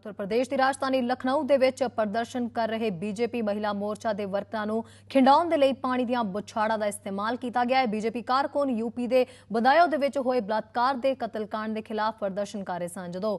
ਉੱਤਰ ਪ੍ਰਦੇਸ਼ ਦੀ ਰਾਜਧਾਨੀ ਲਖਨਊ ਦੇ ਵਿੱਚ ਪ੍ਰਦਰਸ਼ਨ ਕਰ ਰਹੇ ਬੀਜੇਪੀ ਮਹਿਲਾ ਮੋਰਚਾ ਦੇ ਵਰਕਰਾਂ ਨੂੰ ਖਿੰਡਾਉਣ ਦੇ ਲਈ ਪਾਣੀ ਦੀਆਂ ਬੁਛਾੜਾਂ ਦਾ ਇਸਤੇਮਾਲ ਕੀਤਾ ਗਿਆ। ਹੈ ਬੀਜੇਪੀ ਕਾਰਕੁਨ ਯੂਪੀ ਦੇ ਬਦਾਇਓ ਦੇ ਵਿੱਚ ਹੋਏ ਬਲਾਤਕਾਰ ਦੇ ਕਤਲकांड ਦੇ ਖਿਲਾਫ ਪ੍ਰਦਰਸ਼ਨ ਕਰ ਰਹੇ ਸਨ। ਜਦੋਂ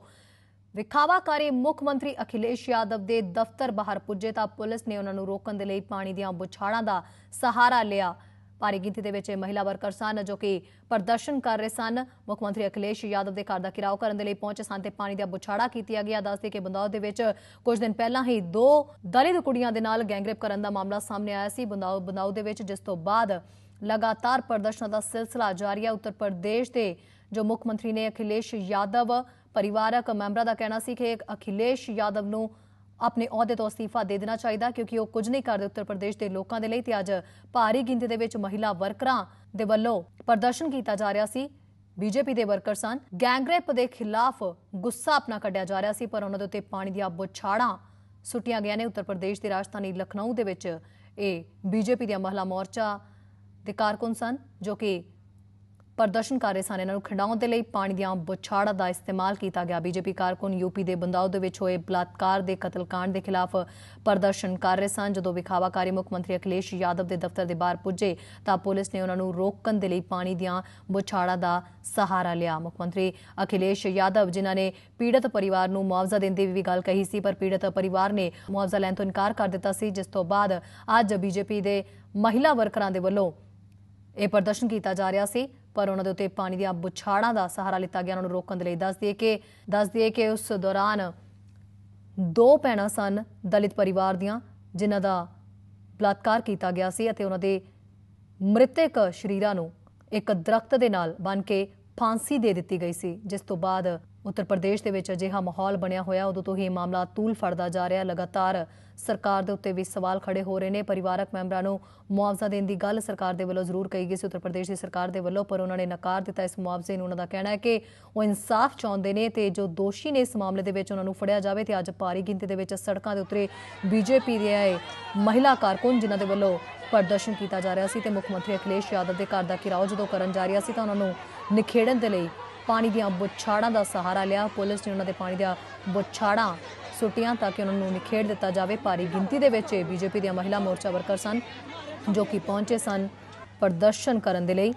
ਵਿਖਾਵਾਕਾਰੀ ਮੁੱਖ ਮੰਤਰੀ ਅਖਿਲੇਸ਼ ਯਾਦਵ ਦੇ ਦਫ਼ਤਰ ਬਾਹਰ ਪੁੱਜੇ ਤਾਂ ਪੁਲਿਸ ਨੇ ਉਹਨਾਂ ਨੂੰ ਰੋਕਣ ਦੇ ਲਈ ਪਾਣੀ ਦੀਆਂ ਬੁਛਾੜਾਂ ਦਾ ਸਹਾਰਾ ਲਿਆ। ਭਾਰੀ ਗਿਣਤੀ ਦੇ ਵਿੱਚ ਇਹ ਮਹਿਲਾ ਵਰਕਰ ਸਨ ਜੋ ਕਿ ਪ੍ਰਦਰਸ਼ਨ ਕਰ ਰਹੇ ਸਨ। ਮੁੱਖ ਮੰਤਰੀ ਅਖਿਲੇਸ਼ ਯਾਦਵ ਦੇ ਘਰ ਦਾ ਘਿਰਾਓ ਕਰਨ ਦੇ ਲਈ ਪਹੁੰਚੇ ਸਨ ਤੇ ਪਾਣੀ ਦਾ ਬੁਛਾੜਾ ਕੀਤਾ ਗਿਆ। ਦੱਸਦੇ ਕਿ ਬੰਦੌਰ ਦੇ ਵਿੱਚ ਕੁਝ ਦਿਨ ਪਹਿਲਾਂ ਹੀ ਦੋ ਦਲਿਤ ਕੁੜੀਆਂ ਦੇ ਨਾਲ ਗੈਂਗਰੇਪ ਕਰਨ ਦਾ ਮਾਮਲਾ ਸਾਹਮਣੇ ਆਇਆ ਸੀ। ਬੰਦੌਰ ਬੰਦੌਰ ਦੇ ਵਿੱਚ ਜਿਸ ਤੋਂ ਬਾਅਦ ਲਗਾਤਾਰ ਪ੍ਰਦਰਸ਼ਨਾਂ ਦਾ ਸਿਲਸਿਲਾ ਜਾਰੀ ਹੈ ਉੱਤਰ ਪ੍ਰਦੇਸ਼ ਦੇ ਜੋ ਮੁੱਖ ਮੰਤਰੀ ਨੇ ਅਖਿਲੇਸ਼ ਯਾਦਵ, ਪਰਿਵਾਰਕ ਮੈਂਬਰਾਂ ਦਾ ਕਹਿਣਾ ਸੀ ਕਿ ਅਖਿਲੇਸ਼ ਯਾਦਵ ਨੂੰ ਆਪਣੇ ਅਹੁਦੇ ਤੋਂ ਅਸਤੀਫਾ ਦੇ ਦੇਣਾ ਚਾਹੀਦਾ ਕਿਉਂਕਿ ਉਹ ਕੁਝ ਨਹੀਂ ਕਰਦੇ ਉੱਤਰ ਪ੍ਰਦੇਸ਼ ਦੇ ਲੋਕਾਂ ਦੇ ਲਈ ਤੇ ਅੱਜ ਭਾਰੀ ਗਿਣਤੀ ਦੇ ਵਿੱਚ ਮਹਿਲਾ ਵਰਕਰਾਂ ਦੇ ਵੱਲੋਂ ਪ੍ਰਦਰਸ਼ਨ ਕੀਤਾ ਜਾ ਰਿਹਾ ਸੀ। ਬੀਜੇਪੀ ਦੇ ਵਰਕਰ ਸਨ ਗੈਂਗਰੇਪ ਦੇ ਖਿਲਾਫ ਗੁੱਸਾ ਆਪਣਾ ਕੱਢਿਆ ਜਾ ਰਿਹਾ ਸੀ, ਪਰ ਉਹਨਾਂ ਦੇ ਉੱਤੇ ਪਾਣੀ ਦੀਆਂ ਬੁਛਾੜਾਂ ਸੁੱਟੀਆਂ ਗਈਆਂ ਨੇ। ਉੱਤਰ ਪ੍ਰਦੇਸ਼ ਦੀ ਰਾਜਧਾਨੀ ਲਖਨਊ ਦੇ ਵਿੱਚ ਇਹ ਬੀਜੇਪੀ ਦੀਆਂ ਮਹਿਲਾ ਮੋਰਚਾ ਦੇ ਕਾਰਕੁਨ ਸਨ, ਜੋ ਕਿ ਪ੍ਰਦਰਸ਼ਨ ਕਰ ਰਹੇ ਸਨ। ਇਹਨਾਂ ਨੂੰ ਖਿੰਡਾਉਣ ਦੇ ਲਈ ਪਾਣੀ ਦੀਆਂ ਬੁਛਾੜਾਂ ਦਾ ਇਸਤੇਮਾਲ ਕੀਤਾ ਗਿਆ। ਬੀਜੇਪੀ ਕਾਰਕੁਨ ਯੂਪੀ ਦੇ ਬੰਦਾਓ ਦੇ ਵਿੱਚ ਹੋਏ ਬਲਾਤਕਾਰ ਦੇ ਕਤਲकांड ਦੇ ਖਿਲਾਫ ਪ੍ਰਦਰਸ਼ਨ ਕਰ ਰਹੇ ਸਨ। ਜਦੋਂ ਵਿਖਾਵਾਕਾਰੀ ਮੁੱਖ ਮੰਤਰੀ ਅਖਿਲੇਸ਼ ਯਾਦਵ ਦੇ ਦਫ਼ਤਰ ਦੇ ਬਾਹਰ ਪੁੱਜੇ, ਤਾਂ ਪੁਲਿਸ ਨੇ ਉਹਨਾਂ ਨੂੰ ਰੋਕਣ ਦੇ ਲਈ ਪਾਣੀ ਦੀਆਂ ਬੁਛਾੜਾਂ ਦਾ ਸਹਾਰਾ ਲਿਆ। ਮੁੱਖ ਮੰਤਰੀ ਅਖਿਲੇਸ਼ ਯਾਦਵ, ਜਿਨ੍ਹਾਂ ਨੇ ਪੀੜਤ ਪਰਿਵਾਰ ਨੂੰ ਮੁਆਵਜ਼ਾ ਦੇਣ ਦੀ ਵੀ ਗੱਲ ਕਹੀ ਸੀ, ਪਰ ਪੀੜਤ ਪਰਿਵਾਰ ਨੇ ਮੁਆਵਜ਼ਾ ਲੈਣ ਤੋਂ ਇਨਕਾਰ ਕਰ ਦਿੱਤਾ ਸੀ। ਜਿਸ ਤੋਂ ਬਾਅਦ ਅੱਜ ਬੀਜੇਪੀ ਦੇ ਮਹਿਲਾ ਵਰਕਰਾਂ ਦੇ ਵੱਲੋਂ ਇਹ ਪ੍ਰਦਰਸ਼ਨ ਕੀਤਾ ਜਾ ਰਿਹਾ ਸੀ। ਪਰ ਉਹਨਾਂ ਦੇ ਉੱਤੇ ਪਾਣੀ ਦੀਆਂ ਬੁਛਾੜਾਂ ਦਾ ਸਹਾਰਾ ਲਿੱਤਾ ਗਿਆ। ਉਹਨਾਂ ਨੂੰ ਰੋਕਣ ਦੇ ਲਈ ਦੱਸ ਦਈਏ ਕਿ, ਦੱਸ ਦਈਏ ਕਿ ਉਸ ਦੌਰਾਨ ਦੋ ਭੈਣਾਂ ਸਨ ਦਲਿਤ ਪਰਿਵਾਰ ਦੀਆਂ, ਜਿਨ੍ਹਾਂ ਦਾ ਬਲਾਤਕਾਰ ਕੀਤਾ ਗਿਆ ਸੀ ਅਤੇ ਉਹਨਾਂ ਦੇ ਮ੍ਰਿਤਕ ਸ਼ਰੀਰਾਂ ਨੂੰ ਇੱਕ ਦਰਖਤ ਦੇ ਨਾਲ ਬੰਨ ਕੇ ਫਾਂਸੀ ਦੇ ਦਿੱਤੀ ਗਈ ਸੀ, ਜਿਸ ਤੋਂ ਬਾਅਦ ਉੱਤਰ ਪ੍ਰਦੇਸ਼ ਦੇ ਵਿੱਚ ਅਜਿਹਾ ਮਾਹੌਲ ਬਣਿਆ ਹੋਇਆ, ਉਦੋਂ ਤੋਂ ਹੀ ਇਹ ਮਾਮਲਾ ਤੂਲ ਫੜਦਾ ਜਾ ਰਿਹਾ ਲਗਾਤਾਰ ਸਰਕਾਰ ਦੇ ਉੱਤੇ ਵੀ ਸਵਾਲ ਖੜੇ ਹੋ ਰਹੇ ਨੇ। ਪਰਿਵਾਰਕ ਮੈਂਬਰਾਂ ਨੂੰ ਮੁਆਵਜ਼ਾ ਦੇਣ ਦੀ ਗੱਲ ਸਰਕਾਰ ਦੇ ਵੱਲੋਂ ਜ਼ਰੂਰ ਕਹੀ ਗਈ ਸੀ। ਉੱਤਰ ਪ੍ਰਦੇਸ਼ ਦੀ ਸਰਕਾਰ ਦੇ ਵੱਲੋਂ, ਪਰ ਉਹਨਾਂ ਨੇ ਨਕਾਰ ਦਿੱਤਾ। ਇਸ ਮੁਆਵਜ਼ੇ ਨੂੰ ਉਹਨਾਂ ਦਾ ਕਹਿਣਾ ਹੈ ਕਿ ਉਹ ਇਨਸਾਫ ਚਾਹੁੰਦੇ ਨੇ ਤੇ ਜੋ ਦੋਸ਼ੀ ਨੇ ਇਸ ਮਾਮਲੇ ਦੇ ਵਿੱਚ ਉਹਨਾਂ ਨੂੰ ਫੜਿਆ ਜਾਵੇ ਤੇ ਅੱਜ ਭਾਰੀ ਗਿਣਤੀ ਦੇ ਵਿੱਚ ਸੜਕਾਂ ਦੇ ਉਤਰੇ ਬੀਜੇਪੀ ਦੇ ਆਏ ਮਹਿਲਾ ਕਾਰਕੁਨ, ਜਿਨ੍ਹਾਂ ਦੇ ਵੱਲੋਂ ਪ੍ਰਦਰਸ਼ਨ ਕੀਤਾ ਜਾ ਰਿਹਾ ਸੀ ਤੇ ਮੁੱਖ ਮੰਤਰੀ ਅਖਿਲੇਸ਼ ਯਾਦਵ ਦੇ ਘਰ ਦਾ ਘਿਰਾਓ ਜਦੋਂ ਕਰਨ ਜਾ ਰਿਹਾ ਸੀ ਤਾਂ ਉਹਨਾਂ ਨੂੰ ਨਿਖੇੜਨ ਦੇ ਲਈ ਪਾਣੀ ਦੀਆਂ ਬੁਛਾੜਾਂ ਦਾ ਸਹਾਰਾ ਲਿਆ। ਪੁਲਿਸ ਨੇ ਉਹਨਾਂ ਦੇ ਪਾਣੀ ਦੀਆਂ ਬੁਛਾੜਾਂ ਸੁੱਟੀਆਂ ਤਾਂ ਕਿ ਉਹਨਾਂ ਨੂੰ ਨਿਖੇੜ ਦਿੱਤਾ ਜਾਵੇ। ਭਾਰੀ ਗਿਣਤੀ ਦੇ ਵਿੱਚ ਬੀਜੇਪੀ ਦੀਆਂ ਮਹਿਲਾ ਮੋਰਚਾ ਵਰਕਰ ਸਨ ਜੋ ਕਿ ਪਹੁੰਚੇ ਸਨ ਪ੍ਰਦਰਸ਼ਨ ਕਰਨ ਦੇ ਲਈ।